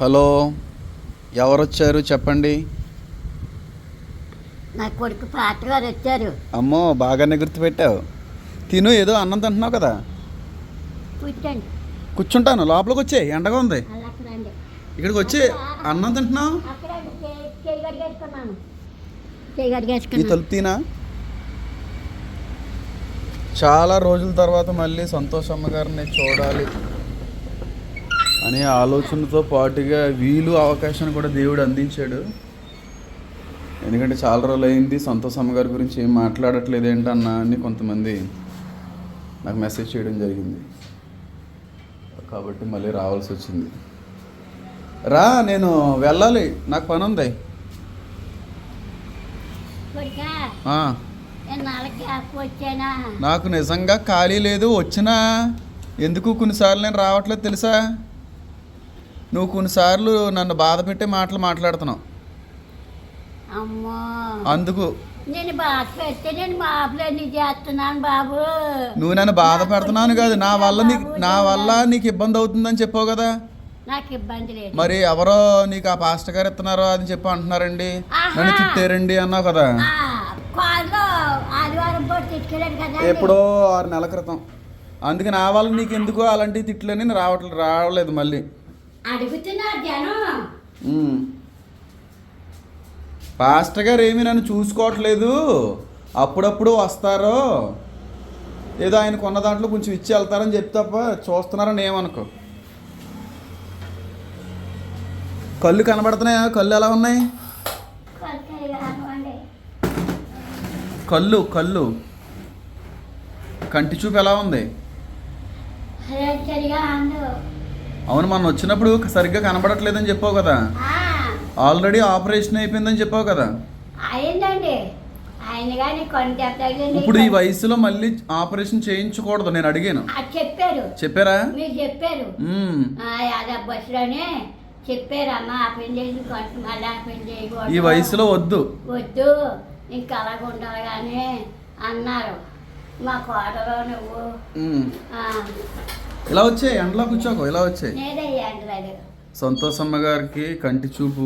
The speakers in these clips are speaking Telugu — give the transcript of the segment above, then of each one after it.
హలో ఎవరు వచ్చారు చెప్పండి. నా కొడుకు పాట గారు వచ్చారు. అమ్మో బాగానే గుర్తుపెట్టావు. తిను ఏదో అన్నం తింటున్నావు కదా. కూర్చోండి. కూర్చుంటాను లోపలికి వచ్చే ఎండగా ఉంది. ఇక్కడికి వచ్చి అన్నం తింటున్నావు? ఈ తలుపు తీనా? చాలా రోజుల తర్వాత మళ్ళీ సంతోషమ్మ గారిని చూడాలి. అనే ఆలోచనతో పాటుగా వీలు అవకాశాన్ని కూడా దేవుడు అందించాడు. ఎందుకంటే చాలా రోజులు అయింది సంతోషమ్మ గారి గురించి ఏం మాట్లాడట్లేదు ఏంటన్నా అని కొంతమంది నాకు మెసేజ్ చేయడం జరిగింది. కాబట్టి మళ్ళీ రావాల్సి వచ్చింది. రా నేను వెళ్ళాలి. నాకు పని ఉంది. నాకు నిజంగా ఖాళీ లేదు వచ్చినా. ఎందుకు కొన్నిసార్లు నేను రావట్లేదు తెలుసా? నువ్వు కొన్నిసార్లు నన్ను బాధ పెట్టే మాటలు మాట్లాడుతున్నావు. అందుకు. నేను బాధ పెడితే నేను మాపులన్నీ చేస్తున్నాను బాబు. నువ్వు నన్ను బాధ పెడుతున్నాను కాదు నా వల్ల నీకు నా వల్ల నీకు ఇబ్బంది అవుతుందని చెప్పావు కదా. నాకు ఇబ్బంది లేదు. మరి ఎవరో నీకు ఆ పాస్టర్ గారు ఇస్తున్నారో అని చెప్పి అంటున్నారండి. నన్ను. తిట్టారండి అన్నావు కదా. ఎప్పుడో ఆరు నెలల క్రితం. అందుకే నా వల్ల నీకు ఎందుకు అలాంటి తిట్లని రావట్లేదు రావలేదు మళ్ళీ. అడుగుతున్నారు జనం. పాస్టర్ గారు ఏమీ నన్ను చూసుకోవట్లేదు? అప్పుడప్పుడు వస్తారో? ఏదో ఆయన కొన్న దాంట్లో కొంచెం ఇచ్చి వెళ్తారని చెప్తే తప్ప చూస్తున్నారని ఏమనుకో. కళ్ళు కనబడుతున్నాయా? కళ్ళు ఎలా ఉన్నాయి. కళ్ళు కళ్ళు కంటి చూపు ఎలా ఉంది? అవును మొన్న వచ్చినప్పుడు సరిగ్గా కనబడట్లేదని చెప్పావు కదా. ఆల్రెడీ ఆపరేషన్ అయిపోయిందని చెప్పావు కదా. అయిందండి. ఇప్పుడు ఈ వయసులో మళ్ళీ ఆపరేషన్ చేయించకూడదు నేను అడిగాను. చెప్పారు. చెప్పారా? మీరు చెప్పారు. బస్సులోనే ఆపరేషన్ చేసి మళ్ళీ ఆపరేషన్ చేయకూడదు. ఈ వయసులో వద్దు. వద్దు. ఇంకా అలాగ ఉండాలి కానీ అన్నారు. మా కోటలో నువ్వు ఇలా వచ్చే ఎండలో కూర్చోకు ఇలా వచ్చే నేనయ్యా అంటలేదు సంతోషమ్మ గారికి కంటి చూపు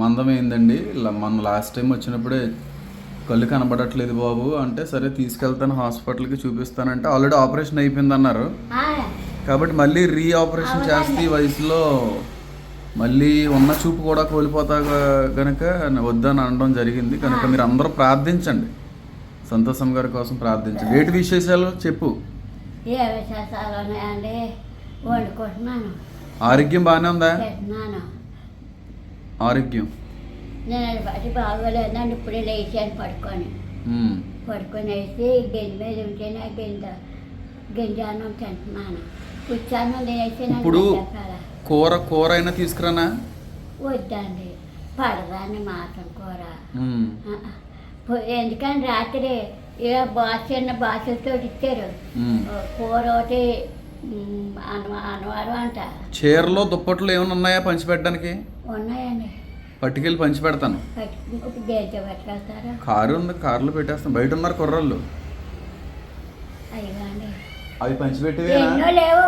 మందమైందండి. మొన్న లాస్ట్ టైం వచ్చినప్పుడే కళ్ళు కనబడట్లేదు బాబు అంటే సరే తీసుకెళ్తాను హాస్పిటల్కి చూపిస్తానంటే ఆల్రెడీ ఆపరేషన్ అయిపోయింది అన్నారు కాబట్టి మళ్ళీ రీ ఆపరేషన్ చేస్తే ఈ వయసులో మళ్ళీ ఉన్న చూపు కూడా కోల్పోతా గనక వద్దని అనడం జరిగింది. కనుక మీరు అందరూ ప్రార్థించండి. సంతోషం గారి కోసం ప్రార్థించండి. ఏటి విశేషాలు? చెప్పు. ఏ విశేషాలు ఉన్నాయండి వండుకుంటున్నాను. ఆరోగ్యం బాగానే ఉందా? ఆరోగ్యం? నేను అది బట్టి బాగోలేదండి ఇప్పుడే లేచాను పడుకొని. ఉమ్. పడుకొని వేసి గింజ మీద ఉంటేనే గింజ గింజ అన్నం తింటున్నాను. కూర్చాను తినేసి ఇప్పుడు కూర కూర అయినా తీసుకురానా? వద్దండి. పడదాన్ని మాత్రం కూర. ఉమ్. ఆ, ఎందుకని రాత్రి ఇలా బాస్ చిన్న బాసులతో ఇచ్చారు కూర ఒకటి అనవారం అంట. చీరలో దుప్పట్లు ఏమైనా ఉన్నాయా పంచిపెట్టడానికి? ఉన్నాయండి. పట్టుకెళ్ళి పంచి పెడతాను కారు ఉంది కారులో పెట్టేస్తాను. బయట ఉన్నారు కుర్రాళ్ళు. అయ్యండి అవి పంచిపెట్టేవేనా? ఎన్నో లేవు.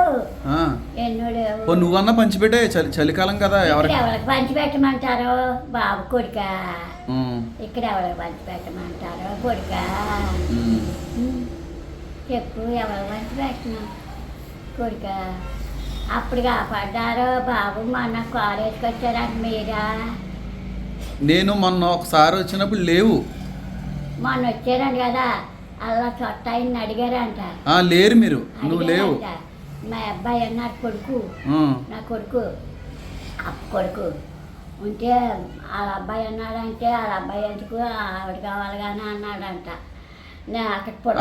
ఆ. ఎన్నో లేవు. ఓ నువ్వన్నా పంచిపెట్టే చలి చలికాలం కదా ఇక్కడ ఎవరికి? ఎవరికి పంచి పెట్టమంటారు బాబు కొడుక. ఉమ్, ఇక్కడ ఎవరికి పంచి పెట్టమంటారు కొడుక? ఉమ్. చెప్పు ఎవరు పంచి పెట్టినా కొడుక. అప్పుడు కాపాడ్డారు? బాబు మొన్న కాలేజ్కి వచ్చారంట మీరా? నేను మొన్న ఒకసారి వచ్చినప్పుడు లేవు. మొన్న వచ్చారంట కదా. అలా చొట్ట ఆయన అడిగారంట ఆ లేరు మీరు. నువ్వు లేవు. మా అబ్బాయి అన్నాడు కొడుకు నా కొడుకు కొడుకు ఉంటే వాళ్ళ అబ్బాయి అన్నాడంటే వాళ్ళ అబ్బాయి ఎందుకు ఆవిడ కావాలి కానీ అన్నాడంట.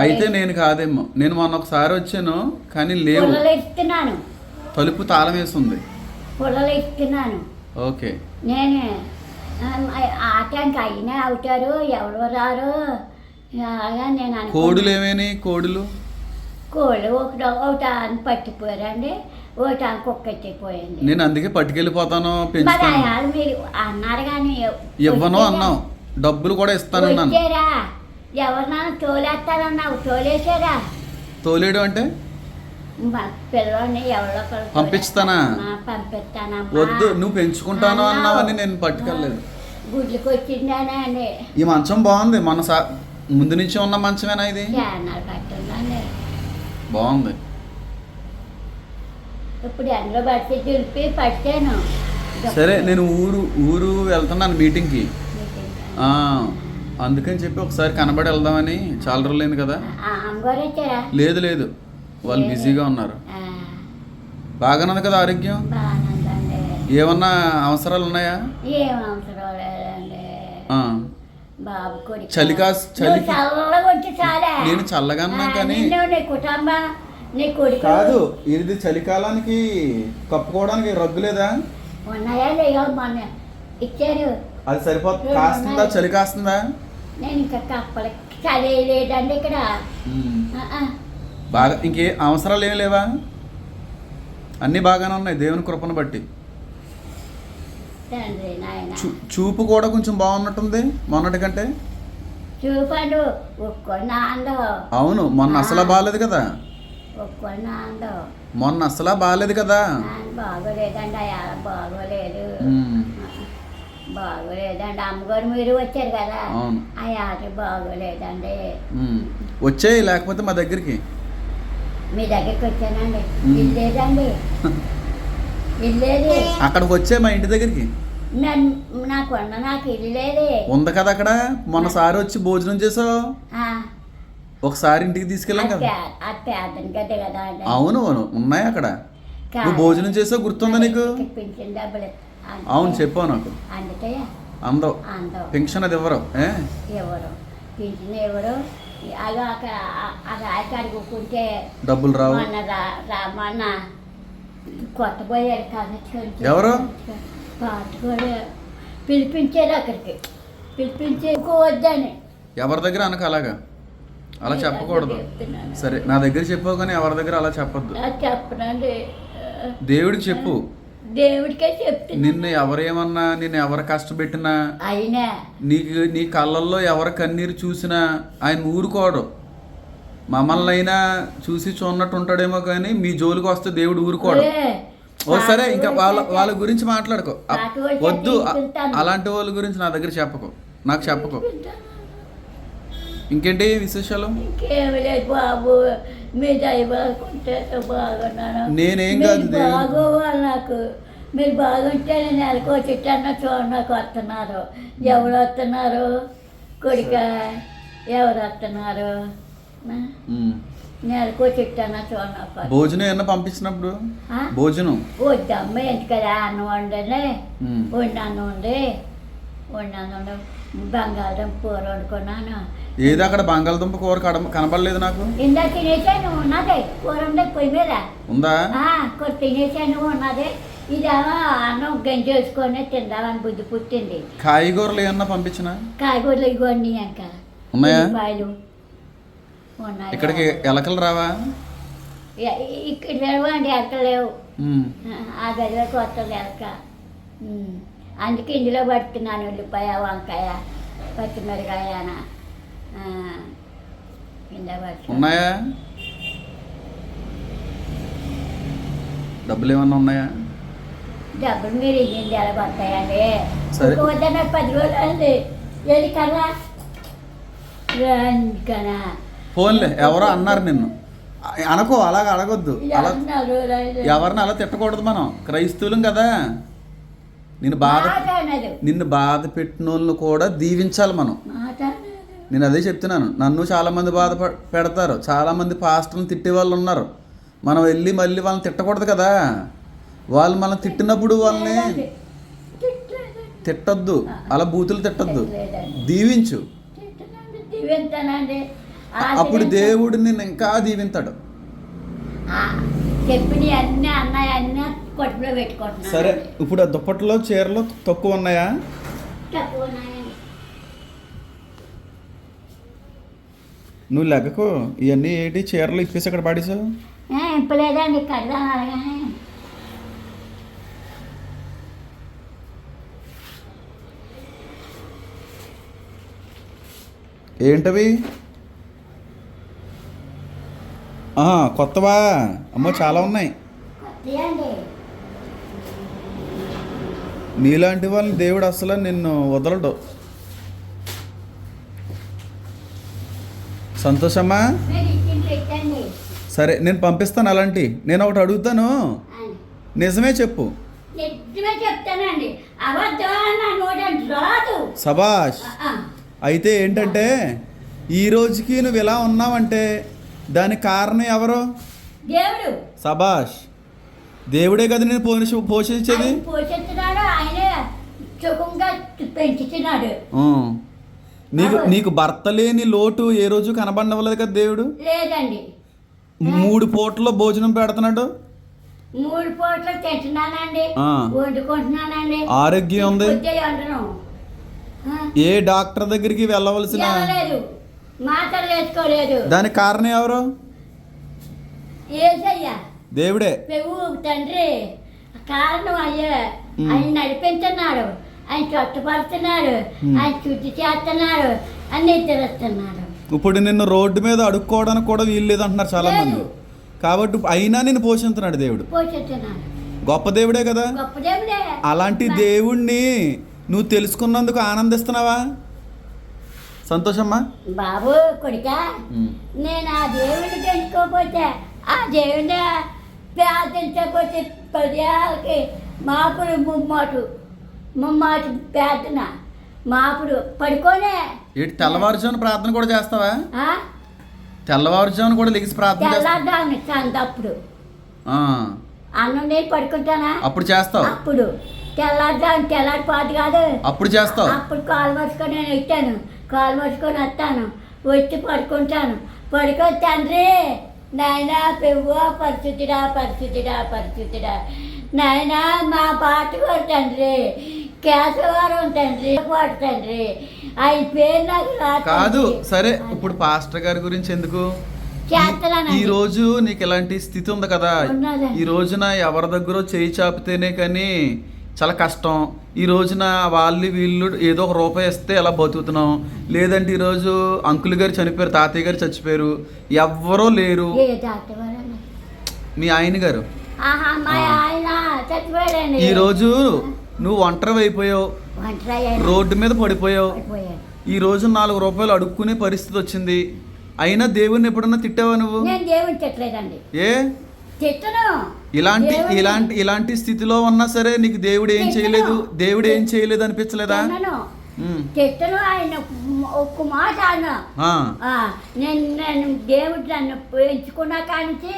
అయితే నేను కాదేమో నేను మొన్న ఒకసారి వచ్చాను కానీ లేవు. ఇస్తున్నాను తలుపు తాళం వేసి ఉంది పుల్లలు ఇస్తున్నాను ఓకే నేనే ఆ టైంకి అయినా అవుతారు ఎవరు రారు అలాగా నేను అనుకున్నా. కోడులు ఏమేని కోడులు? కోళ్ళు ఒకటి ఒకటి అని పట్టిపోయారండి ఒకటి అని కుక్క ఎత్తిపోయింది నేను అందుకే పట్టుకెళ్ళిపోతాను మరి పెంచుతాను. అయ్యారు మీరు అన్నారు కానీ ఇవ్వను? అన్నావు. డబ్బులు కూడా ఇస్తానన్నాను వచ్చారా ఎవరినైనా తోలేస్తారన్నావు తోలేసారా? తోలేడు అంటే? మా పిల్లల్ని ఎవరో ఒకరు పంపిస్తానా? పంపిస్తానమ్మా. వద్దు నువ్వు పెంచుకుంటాను అన్నావు. అన్నావని నేను పట్టుకెళ్ళలేదు. గుడ్లకు వచ్చిందానే అని ఈ మంచం బాగుంది మన సా ముందు నుంచి ఉన్న మంచమేనా ఇది? బాగుంది. ఇప్పుడు ఎండలో పడితే దులిపి పట్టాను. సరే నేను ఊరు ఊరు వెళ్తున్నాను మీటింగ్కి. అందుకని చెప్పి ఒకసారి కనబడి వెళ్దామని చాలా రోజులైంది కదా. లేదు లేదు. వాళ్ళు బిజీగా ఉన్నారు. ఆ, బాగానే ఉంది కదా ఆరోగ్యం? ఏమన్నా అవసరాలు ఉన్నాయా? ఏం చలికి- చాలే నేను చల్లగా ఆ, కానీ నిన్ను నీ కుటుంబం నీ కొడుకు. కాదు ఇది చలికాలానికి కప్పుకోవడానికి రగ్గు లేదా? అది సరిపోతుంది కాస్తుందా? చలి కాస్తుందా? నేను ఇంకా కప్పలు చలి లేదండి ఇక్కడ. బాగా ఇంకే అవసరాలు ఏమి లేవా? అన్నీ బాగానే ఉన్నాయి దేవుని కృపను బట్టి. తండ్రి నాయన. చూ చూపు కూడా కొంచెం బాగున్నట్టుంది మొన్నటి కంటే చూపండు అవును మొన్న అసలు బాగాలేదు కదా? మొన్న అసలు బాగాలేదు కదా? నాన్న బాగోలేదండి అయ్యా బాగోలేదు. ఉమ్. బాగోలేదండి అమ్మగారు మీరు వచ్చారు కదా. ఆ ఆట బాగోలేదండి. వచ్చేయి లేకపోతే మా దగ్గరికి. మీ దగ్గరికి వచ్చానండి. అక్కడికి వచ్చే మా ఇంటి దగ్గరికి? నాకు ఉంది కదా అక్కడ? మొన్నసారి వచ్చి భోజనం చేసావు ఒకసారి ఇంటికి తీసుకెళ్ళాం కదా. అవును అవును. ఉన్నాయి అక్కడ. నువ్వు భోజనం చేసావు? గుర్తుందా నీకు? అవును చెప్పావు నాకు. అందవు. పెన్షన్ అది ఎవరు? ఎవరు? అలా అక్కడ డబ్బులు రావు. మొన్న రా రా- మొన్న కొత్త పోయారు ఎవరు? పిలిపించారు అక్కడికి. పిలిపించి వద్దని ఎవరి దగ్గర అనక అలాగా? అలా చెప్పకూడదు. సరే నా దగ్గర చెప్పావు కానీ ఎవరి దగ్గర అలా చెప్పొద్దు. చెప్పనండి. దేవుడికి చెప్పు. దేవుడికే చెప్తున్నా నిన్ను ఎవరేమన్నా నిన్ను ఎవరు కష్టపెట్టినా అయినా. నీకు నీ కళ్ళల్లో ఎవరి కన్నీరు చూసినా ఆయన ఊరుకోడు. మమ్మల్ని అయినా చూసి చూన్నట్టు ఉంటాడేమో కానీ మీ జోలికి వస్తే దేవుడు ఊరుకోడు. ఓ సరే ఇంకా వాళ్ళ వాళ్ళ గురించి మాట్లాడుకో. వద్దు. అలాంటి వాళ్ళ గురించి నా దగ్గర చెప్పకు. నాకు చెప్పకు. ఇంకేంటి విశేషాలు? బాబు. మీ నేనేం కాదు నాకు. మీరు బాగుంటే నెలకు చిట్టన్న చూడడానికి వస్తున్నారు. ఎవరు వస్తున్నారు? కొడుక? ఎవరు వస్తున్నారు? భోజనం ఏమన్నా పంపించినప్పుడు? భోజనం? వద్దమ్మ ఎందుకదా అన్నం వండలే. వండాను ఉండి. వండాను బంగాళదుంప కూర వండుకున్నాను. ఏది అక్కడ బంగాళదుంప కూర కనపడలేదు నాకు? ఇందాక తినేసాను ఉన్నది. కూర ఉండే పొయ్యి మీద. ఉందా? కూర తినేసాను ఉన్నది. ఇదేమో అన్నం గంజి వేసుకొని తిందామని బుద్ధి పుట్టింది. కాయగూరలు ఏమన్నా పంపించిన? కాయగూరలు ఇవ్వండి అంక ఉన్నాయా? ఇక్కడికి ఎలకలు రావా? ఇక్కడ లేవండి ఎలక లేవు. ఆ గదిలోకి వస్తుంది ఎలక. అందుకే ఇందులో పడుతున్నాను ఉల్లిపాయ వంకాయ పచ్చిమిరకాయ ఉన్నాయా? డబ్బులు ఏమన్నా ఉన్నాయా? డబ్బులు మీరు ఇయ్యండి ఎలా పడతాయండి? సరే. ఇంకో వద్ద పది రోజులు అండి ఏది కదా రండి కదా ఫోన్లే ఎవరో అన్నారు నిన్ను. అనకో అలాగ అడగొద్దు. అలా. ఎవరిని అలా తిట్టకూడదు మనం. క్రైస్తవులం కదా. నిన్ను బాధ నిన్ను బాధ పెట్టిన వాళ్ళని కూడా దీవించాలి మనం. నేను అదే చెప్తున్నాను. నన్ను చాలామంది బాధ పెడతారు. చాలామంది పాస్టర్ని తిట్టే వాళ్ళు ఉన్నారు. మనం వెళ్ళి మళ్ళీ వాళ్ళని తిట్టకూడదు కదా. వాళ్ళు మనం తిట్టినప్పుడు వాళ్ళని. తిట్టొద్దు. అలా బూతులు తిట్టొద్దు. దీవించు. అప్పుడు దీవించ- దేవుడు నిన్ను ఇంకా దీవింతాడు ఆ, చెప్పినవి అన్నీ అన్నాయి అన్నీ కొట్టులో పెట్టుకుంటున్నాను సరే ఇప్పుడు ఆ దుప్పట్లో చీరలు తక్కువ ఉన్నాయా? తక్కువ నువ్వు లెక్కకు ఇవన్నీ ఏంటి? చీరలు ఇప్పేసి అక్కడ పాడేసావు కడదాం అలాగే. ఏంటవి? కొత్తవా? అమ్మో చాలా ఉన్నాయి. నీలాంటి వాళ్ళని దేవుడు అసలు నిన్ను వదలడు. సంతోషమ్మా? సరే నేను పంపిస్తాను అలాంటి. నేను ఒకటి అడుగుతాను. నిజమే చెప్పు. ఆ, అయితే ఏంటంటే ఈ రోజుకి నువ్వు ఇలా ఉన్నావంటే దానికి కారణం ఎవరు? దేవుడు. సబాష్ దేవుడే కదా నేను పోషి పోషించేది? ఆయనే సుఖంగా పెంచుతున్నాడు. నీకు నీకు భర్త లేని లోటు ఏ రోజు కనబడవలేదు కదా దేవుడు? లేదండి. మూడు పూటల్లో భోజనం పెడుతున్నాడు? మూడు పూటలు తింటున్నానండి. వండుకుంటున్నానండి. ఆరోగ్యం ఉంది? ఏ డాక్టర్ దగ్గరికి వెళ్ళవలసిన మాటలు వేసుకోలేదు దానికి కారణం ఎవరు? ఏసయ్యా. దేవుడే. తండ్రి. కారణం అయ్యా. ఆయన నడిపించున్నాడు ఆయన చొట్టపడుతున్నాడు. ఆయన శుద్ధి చేస్తున్నాడు. తెలుస్తున్నాడు ఇప్పుడు నిన్ను రోడ్డు మీద అడుక్కోవడానికి కూడా వీలు లేదంటున్నారు చాలా మంది. కాబట్టి అయినా నేను పోషిస్తున్నాడు దేవుడు. గొప్ప దేవుడే కదా. అలాంటి దేవుణ్ణి నువ్వు తెలుసుకున్నందుకు ఆనందిస్తున్నావా? సంతోషమ్మా? బాబు కొడుక నేను ఆ దేవుడిని తెలుసుకోకపోతే ఆ దేవుడిని ప్రార్థించకపోతే పర్యాలకి మాపుడు ముమ్మాటు ముమ్మాటు ప్రార్థన. మాపుడు పడుకోనే. ఏంటి తెల్లవారుజామున ప్రార్థన కూడా చేస్తావా? తెల్లవారుజామున కూడా లెగిసి ప్రార్థన సందప్పుడు ఆ, అన్నం నేను పడుకుంటానా? అప్పుడు చేస్తావు. అప్పుడు. తెల్లారుదాన్ని తెల్లారిపోదు కాదు. అప్పుడు చేస్తావు. అప్పుడు కాలు మర్చుకొని నేను వచ్చాను కాలు మర్చుకొని వస్తాను. వచ్చి పడుకుంటాను. పడుకొని తండ్రి నాయనా పెవ్వ పరిస్థితిడా పరిస్థితిడా పరిస్థితిడా నాయనా మా పాట కూడా తండ్రి కేశవారం తండ్రి పాట తండ్రి ఆయన పేరు నాకు కాదు. సరే ఇప్పుడు పాస్టర్ గారి గురించి ఎందుకు. ఈ రోజు నీకు ఇలాంటి స్థితి ఉంది కదా. ఈ రోజున ఎవరి దగ్గర చేయి చాపితేనే కానీ చాలా కష్టం. ఈ రోజున వాళ్ళు వీళ్ళు ఏదో ఒక రూపాయి ఇస్తే ఎలా బతుకుతున్నాం? లేదంటే ఈరోజు అంకుల్ గారు చనిపోయారు తాతయ్య గారు చచ్చిపోయారు ఎవ్వరూ లేరు? మీ ఆయన గారు. ఆహా మా ఆయన చచ్చిపోయాడండి. ఈ రోజు నువ్వు ఒంటరి అయిపోయావు. రోడ్డు మీద పడిపోయావు. ఈ రోజు నాలుగు రూపాయలు అడుక్కునే పరిస్థితి వచ్చింది. అయినా దేవుణ్ణి ఎప్పుడన్నా తిట్టావా నువ్వు? ఏ? ఇలాంటి ఇలాంటి ఇలాంటి స్థితిలో ఉన్నా సరే నీకు దేవుడు ఏం చేయలేదు. దేవుడు ఏం చేయలేదు అనిపించలేదా? తిట్టను ఆయన ఒక్క మాట అన్న. నేను నేను దేవుడు నన్ను ఎంచుకున్నా కానించి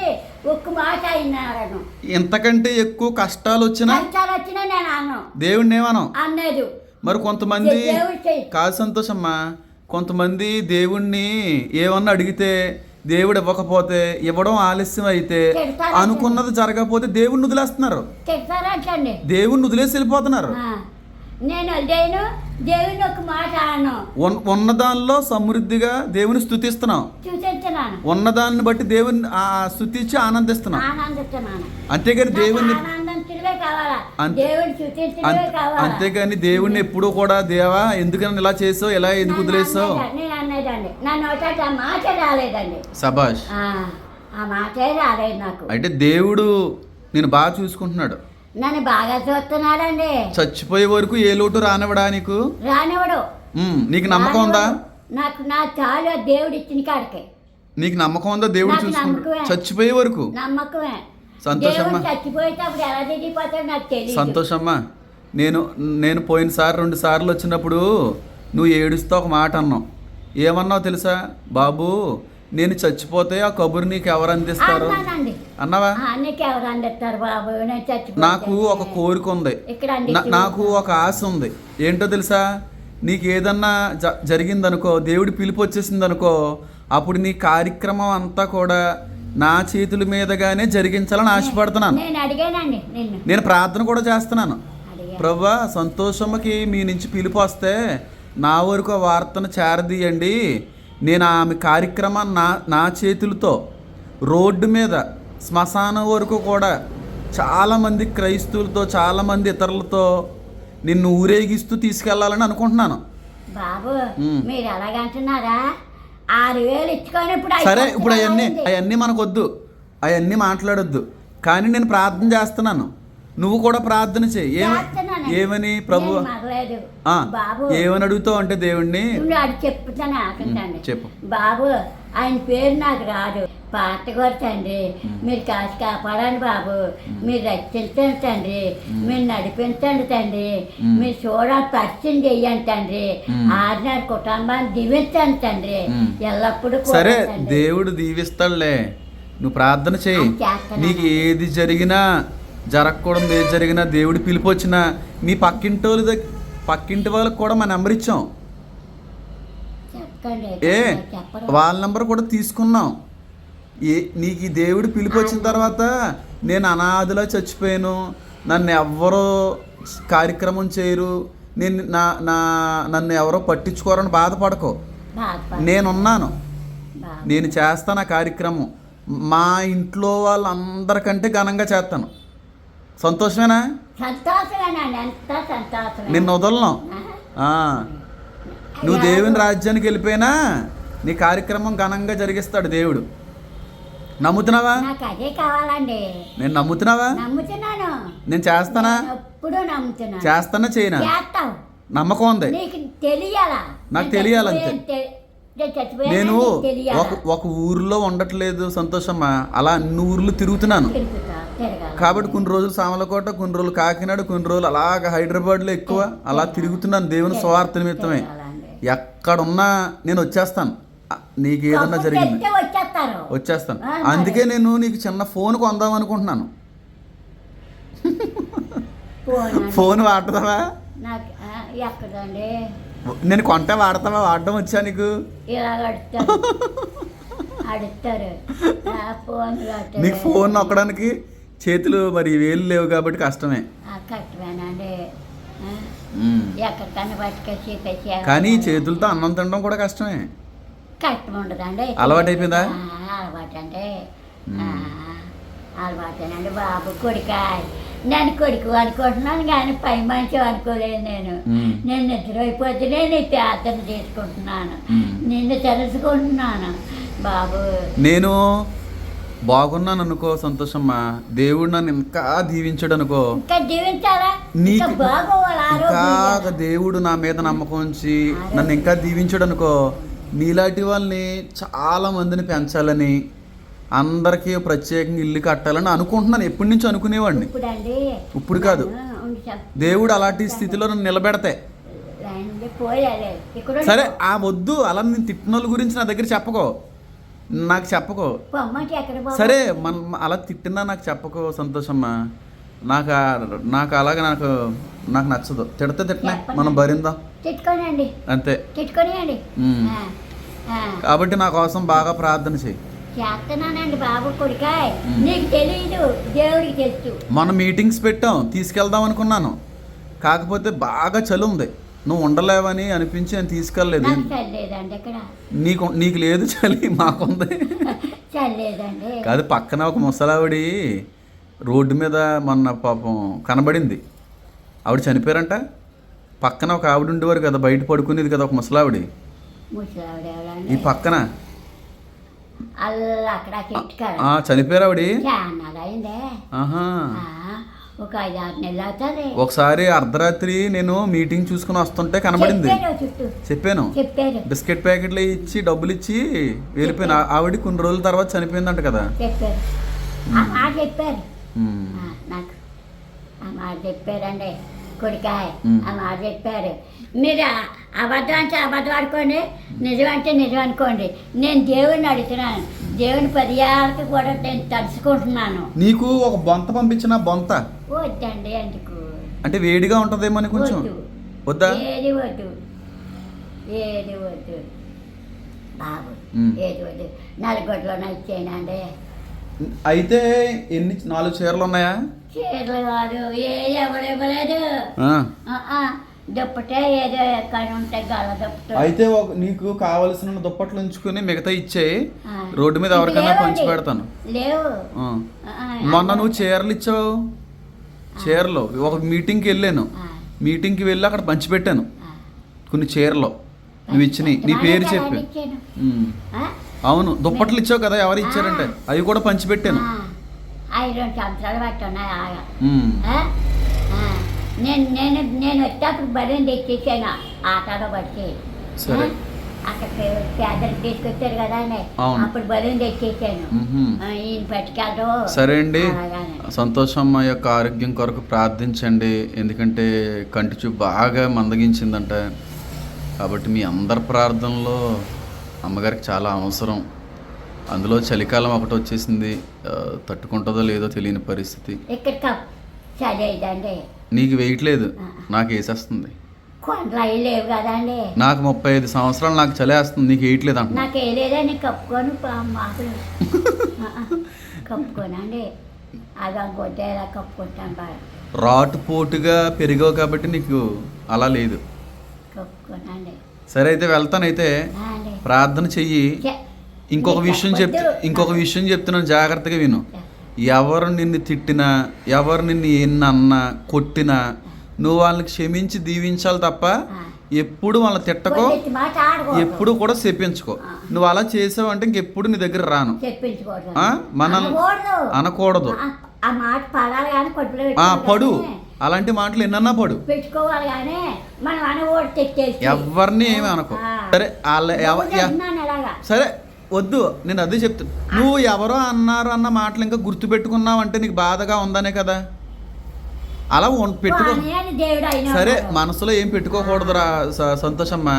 ఒక్క మాట అయినారను. ఇంతకంటే ఎక్కువ కష్టాలు వచ్చినా కష్టాలు వచ్చినా నేను అన్ను. దేవుడిని ఏమనం అన్నది. మరి కొంతమంది కాదు సంతోషమ్మా కొంతమంది దేవుణ్ణి ఏమన్నా అడిగితే దేవుడు ఇవ్వకపోతే ఇవ్వడం ఆలస్యం అయితే. అనుకున్నది జరగకపోతే దేవుణ్ణి వదిలేస్తున్నారు. దేవుణ్ణి వదిలేసి వెళ్ళిపోతున్నారు. ఆ, నేను నేను దేవుని ఒక మాట అను ఉన్- ఉన్న దానిలో సమృద్ధిగా దేవుని స్థుతిస్తున్నాం. చూపించున్నాను ఉన్నదాన్ని బట్టి దేవుని ఆ స్థుతించి ఆనందిస్తున్నాం. అంతేగాని దేవుని అంతేగాని దేవుణ్ణి ఎప్పుడూ కూడా దేవా ఎందుకని ఇలా చేసావు ఎలా ఎందుకు వదిలేసావు? సబాష్ నాకు. అయితే దేవుడు నేను బాగా చూసుకుంటున్నాడు. నన్ను బాగా చూస్తున్నాడండి. చచ్చిపోయే వరకు ఏ లోటు రానివ్వడా నీకు? రానివ్వడు. ఉమ్, నీకు నమ్మకం ఉందా. నాకు నా చాలు దేవుడు ఇచ్చిన కాడికి. నీకు నమ్మకం ఉందా దేవుడు నమ్మకమే. చచ్చిపోయే వరకు? నమ్మకమే. సంతోషమ్మా. చచ్చిపోయేటప్పుడు ఎలా దిగిపోతాడో నాకు తెలియదు సంతోషమ్మా నేను నేను పోయినసారి రెండు సార్లు వచ్చినప్పుడు నువ్వు ఏడుస్తూ ఒక మాట అన్నావు. ఏమన్నావు తెలుసా? బాబు నేను చచ్చిపోతే ఆ కబురు నీకు ఎవరు అందిస్తారు అన్నావా నీకు ఒక కోరిక ఉంది. నాకు ఒక ఆశ ఉంది. ఏంటో తెలుసా? నీకు ఏదన్నా జ జరిగిందనుకో దేవుడి పిలుపు వచ్చేసింది అనుకో అప్పుడు నీ కార్యక్రమం అంతా కూడా నా చేతుల మీదగానే జరిగించాలని ఆశపడుతున్నాను. నేను ప్రార్థన కూడా చేస్తున్నాను. ప్రభా సంతోషమ్మకి మీ నుంచి పిలుపు వస్తే నా వరకు ఆ వార్తను చేరదీయండి. నేను ఆమె కార్యక్రమాన్ని నా నా చేతులతో రోడ్డు మీద శ్మశానం వరకు కూడా చాలామంది క్రైస్తవులతో చాలామంది ఇతరులతో నిన్ను ఊరేగిస్తూ తీసుకెళ్ళాలని అనుకుంటున్నాను. బాబు. మీరు ఎలాగంటున్నారా? ఆరు వేలు ఇచ్చుకొని ఇప్పుడు ఐదు సరే ఇప్పుడు అవన్నీ. అవన్నీ మనకు వద్దు అవన్నీ మాట్లాడొద్దు. కానీ నేను ప్రార్థన చేస్తున్నాను. నువ్వు కూడా ప్రార్థన చేయి. ఏమని ప్రభు? ఏమని అడుగుతావు అంటే దేవుణ్ణి? చెప్పు. ఆయన పేరు నాకు రాదు. పాట కూడా తండ్రి. మీరు కాసి కాపాడండి బాబు. మీరు రక్షించండి తండ్రి. మీరు నడిపించండి తండ్రి. మీరు చూడాలి పరిచయం చెయ్యండి తండ్రి. ఆరినాడు కుటుంబాన్ని దీవించండి తండ్రి. ఎల్లప్పుడూ సరే. దేవుడు దీవిస్తాడులే. నువ్వు ప్రార్థన చేయి. అది చేస్తున్నాను. నీకు ఏది జరిగినా జరగకూడదు ఏది జరిగినా దేవుడు పిలిపి వచ్చినా మీ పక్కింటి వాళ్ళ పక్కింటి వాళ్ళకి కూడా మా నెంబర్ ఇచ్చాం. ఏ వాళ్ళ నెంబర్ కూడా తీసుకున్నాం. ఏ నీకు ఈ దేవుడు పిలిపి వచ్చిన తర్వాత నేను అనాథలా చచ్చిపోయాను. నన్ను ఎవ్వరో కార్యక్రమం చేయరు. నేను నా నా నన్ను ఎవరో పట్టించుకోరని బాధపడకో. బాధపడ నేనున్నాను. నేను చేస్తాను ఆ కార్యక్రమం. మా ఇంట్లో వాళ్ళందరికంటే ఘనంగా చేస్తాను. సంతోషమేనా? నిన్ను వదలను. నువ్వు దేవుని రాజ్యానికి వెళ్ళిపోయినా నీ కార్యక్రమం ఘనంగా జరిగిస్తాడు దేవుడు. నమ్ముతున్నావా? నాకు అదే కావాలండి. నేను నమ్ముతున్నావా? నమ్ముతున్నాను. నేను చేస్తానా? నేను ఎప్పుడూ నమ్ముతున్నాను. చేస్తానా చేయనా? చేస్తావు. నమ్మకం ఉంది. నీకు తెలియాలా? నాకు నేను తెలియాలంతే. నేను? ఒక ఒక ఊరిలో ఉండట్లేదు సంతోషమ్మా అలా అన్ని ఊర్లు తిరుగుతున్నాను. కాబట్టి కొన్ని రోజులు సామలకోట కొన్ని రోజులు కాకినాడ కొన్ని రోజులు అలాగ హైదరాబాద్లో ఎక్కువ అలా తిరుగుతున్నాను దేవుని స్వార్థ నిమిత్తమే. ఎక్కడున్నా నేను వచ్చేస్తాను. నీకు ఏదన్నా జరిగింది. వచ్చేస్తాను. అందుకే నేను నీకు చిన్న ఫోన్ కొందాం అనుకుంటున్నాను. ఫోన్ వాడతావా? నేను కొంటే వాడతావా? వాడడం వచ్చా నీకు. నీకు ఫోన్ నొక్కడానికి చేతులు మరి వేలు లేవు కాబట్టి కష్టమే. ఎక్కడికన్నా పట్టుకొచ్చి తెచ్చి కానీ చేతులతో అన్నం తినడం కూడా కష్టమే. కష్టం ఉండదండి. అలవాటైపోయిందా? అలవాటు అంటే అలవాటేనండి బాబు కొడుకాయ్. నేను కొడుకు అనుకుంటున్నాను కానీ పై మనిషి అనుకోలేదు నేను. నేను నిద్రైపోతేనే నీ ప్రార్థన చేసుకుంటున్నాను. మ్మ్. నిన్ను తెలుసుకుంటున్నాను. బాబు. నేను బాగున్నాను అనుకో సంతోషమ్మా. దేవుడు నన్ను ఇంకా దీవించాడు అనుకో నీకు ఇంకా దేవుడు నా మీద నమ్మకం ఉంచి నన్ను ఇంకా దీవించాడు అనుకో నీలాంటి వాళ్ళని చాలా మందిని పెంచాలని అందరికీ ప్రత్యేకంగా ఇల్లు కట్టాలని అనుకుంటున్నాను. ఎప్పటి నుంచి అనుకునేవాడిని. ఇప్పుడు కాదు. దేవుడు అలాంటి స్థితిలో నన్ను నిలబెడతాయి సరే ఆ వద్దు. అలా నేను తిట్టిన వాళ్ళ గురించి నా దగ్గర చెప్పకో. నాకు చెప్పకో? సరే మనం అలా తిట్టినా నాకు చెప్పకో సంతోషమ్మా. నాకు నాకు అలాగ నాకు నాకు నచ్చదు. తిడితే తిట్టినా మనం భరిందాం? అంతే. కాబట్టి నా కోసం బాగా ప్రార్థన చేయి. చేస్తున్నానండి బాబు కొడుకాయ్. నీకు తెలియదు దేవుడికి తెలుసు. మొన్న మీటింగ్స్ పెట్టాం తీసుకెళ్దాం అనుకున్నాను. కాకపోతే బాగా చలి ఉంది. నువ్వు ఉండలేవని అనిపించి నేను తీసుకెళ్ళలేదు. నాకు నీకు నీకు లేదు చలి మాకుంది. కాదు పక్కన ఒక ముసలావిడి రోడ్డు మీద మొన్న పాపం కనబడింది. ఆవిడ చనిపోయారంట. పక్కన ఒక ఆవిడ ఉండేవారు కదా బయట పడుకునేది కదా ఒక ముసలావిడి. ఈ పక్కన. చనిపోయారు ఆవిడ. ఆహా. ఒక ఐదు ఆరు నెలలు అవుతుంది ఒకసారి అర్ధరాత్రి నేను మీటింగ్ చూసుకుని వస్తుంటే కనబడింది. చెప్పాను చెప్పారు. బిస్కెట్ ప్యాకెట్లు ఇచ్చి డబ్బులు ఇచ్చి వెళ్ళిపోయిన. ఆవిడ కొన్ని రోజుల తర్వాత చనిపోయిందంట కదా. చెప్పారు. చెప్పారు. నాకు చెప్పారండి. కొడుకాయ్. ఆ మాట చెప్పారు. మీరు అబద్ధం అంటే అబద్ధం అనుకోండి నిజం అంటే నిజం అనుకోండి. నేను దేవుడిని అడుగుతున్నాను. దేవుని పర్యాలకు కూడా నేను తలుచుకుంటున్నాను. నీకు ఒక బొంత పంపించిన బొంత? వద్దండి ఎందుకు? అంటే వేడిగా ఉంటుందేమో అని కొంచెం? వద్దు. వద్దా? ఏది వద్దు? ఏది వద్దు? బాబు. ఏది వద్దు? నలుగొడ్లో ఇచ్చేయండి అయితే ఎన్ని నాలుగు చీరలు ఉన్నాయా? చీరలు ఏ దుప్పటే ఏదో ఎక్కడ గల దుప్పట. అయితే నీకు కావలసిన దుప్పట్లు ఉంచుకుని మిగతా ఇచ్చేయి. రోడ్డు మీద ఎవరికైనా. పంచి పెడతాను. లేవు. మొన్న నువ్వు చీరలు ఇచ్చావు. చీరలు. ఒక మీటింగ్కి వెళ్ళాను. మీటింగ్కి వెళ్ళి అక్కడ పంచిపెట్టాను కొన్ని చీరలు. నువ్వు ఇచ్చినాయి నీ పేరు చెప్పు? అవును. దుప్పట్లు ఇచ్చావు కదా ఎవరు ఇచ్చారంటే. అవి కూడా పంచిపెట్టాను. అవి రెండు సంవత్సరాలు బట్టి ఉన్నాయి ఆగా. నేను నేను నేను వచ్చేటప్పుడు బరిని తెచ్చేసాను. ఆటోలో పట్టి. అక్కడ పేదలు తీసుకొచ్చారు కదా. అప్పుడు బరిని తెచ్చేసాను. ఈయన పట్టుకెళ్ళడం సరే అండి. అలాగానే. సంతోషమ్మ యొక్క ఆరోగ్యం కొరకు ప్రార్థించండి. ఎందుకంటే కంటి చూపు బాగా మందగించిందంట. కాబట్టి మీ అందరి ప్రార్థనలో అమ్మగారికి చాలా అవసరం. అందులో చలికాలం ఒకటి వచ్చేసింది. తట్టుకుంటుందో లేదో తెలియని పరిస్థితి. నీకు వేయట్లేదు నాకు వేసేస్తుంది. నాకు ముప్పై ఐదు సంవత్సరాలు నాకు చలేస్తుంది. నీకు వేయట్లేదు లేదని కప్పుకొని. కప్పుకోనండి. కప్పుకుంటాను బాగా రాటుపోటుగా పెరిగావు కాబట్టి నీకు అలా లేదు. కప్పుకోనండి. సరే అయితే వెళ్తానైతే ప్రార్థన చెయ్యి. ఇంకొక విషయం చెప్తు చెప్పొద్దు. ఇంకొక విషయం చెప్తున్నాను జాగ్రత్తగా విను. ఎవరు నిన్ను తిట్టినా ఎవరు నిన్ను ఎన్ని అన్నా కొట్టినా నువ్వు వాళ్ళని క్షమించి దీవించాలి తప్ప. ఎప్పుడు వాళ్ళని తిట్టకో. ఎప్పుడు కూడా చెప్పించుకో నువ్వు అలా చేసావు అంటే ఇంకెప్పుడు నీ దగ్గర రాను. చెప్పించకూడదు ఆ? మన- అనకూడదు. పడు. అలాంటి మాటలు ఎన్నన్నా పడు. ఎవరిని ఏమి అనుకో. సరే వాళ్ళ సరే వద్దు నేను అదే చెప్తాను నువ్వు ఎవరో అన్నారు అన్న మాటలు ఇంకా గుర్తు పెట్టుకున్నావు అంటే నీకు బాధగా ఉందనే కదా? అలా పెట్టుకో. సరే. మనసులో ఏం పెట్టుకోకూడదురా సంతోషమ్మా.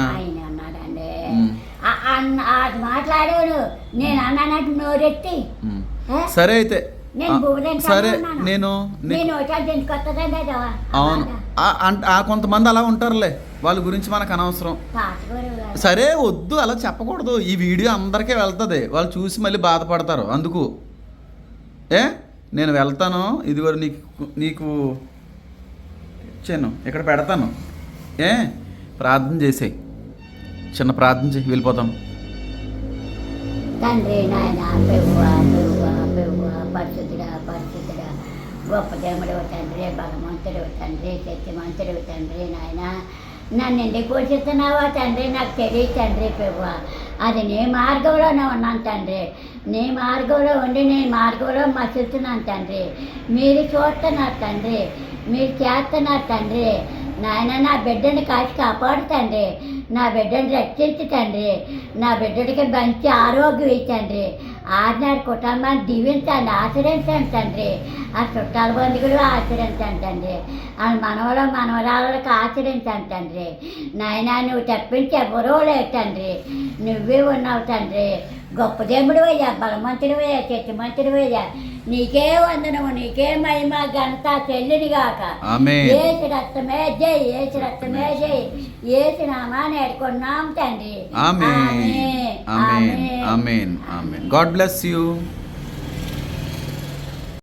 మాట్లాడాడు నేను? సరే అయితే సరే నేను అవును. ఆ కొంతమంది అలా ఉంటారులే. వాళ్ళ గురించి మనకు అనవసరం. సరే వద్దు అలా చెప్పకూడదు. ఈ వీడియో అందరికీ వెళ్తుంది. వాళ్ళు చూసి మళ్ళీ బాధపడతారు. అందుకు. ఏ? నేను వెళ్తాను. ఇదిగో నీకు నీకు ఇచ్చాను ఇక్కడ పెడతాను. ఏ? ప్రార్థన చేసేయి. చిన్న ప్రార్థన చేసి వెళ్ళిపోతాం తండ్రి పరిశుద్ధుడా పరిశుద్ధుడా. గొప్ప దేవుడు తండ్రి భగవంతుడు తండ్రి శక్తిమంతుడు తండ్రి నాయన. నన్ను ఎందుకు పోషిస్తున్నావా తండ్రి? నాకు తెలియదు తండ్రి ప్రభు. అది నీ మార్గంలోనే ఉన్నాను తండ్రి. నీ మార్గంలో ఉండి నీ మార్గంలో మసులుతున్నాను తండ్రి. మీరు చూస్తున్నారు తండ్రి. మీరు చేస్తున్నారు తండ్రి. నాయన నా బిడ్డని కాచి కాపాడు తండ్రి. నా బిడ్డని రక్షించు తండ్రి. నా బిడ్డడికి మంచి ఆరోగ్యం ఇచ్చండి ఆజ్ఞాడు కుటుంబాన్ని దీవించండి ఆశ్రయించండి తండ్రి. ఆ చుట్టాల బంధువులు ఆశ్రయించండి తండ్రి. ఆ మనవల మనవరాలకు ఆశ్రయించండి తండ్రి. నాయన నువ్వు తప్పించి ఎవరూ లేదు తండ్రి. నువ్వే ఉన్నావు తండ్రి. గొప్ప దేవుడు అయ్యా బలవంతుడు నీకే వందనము నీకే మహిమ ఘనత చెల్లిని గాక. ఆమేన్. ఏసు రక్తమే జై ఏసు రక్తమే జై. ఏసు నామాన్ని ఎడుకున్నాం తండ్రి. Amen. Amen. Amen. Amen. Amen. Amen. God bless you.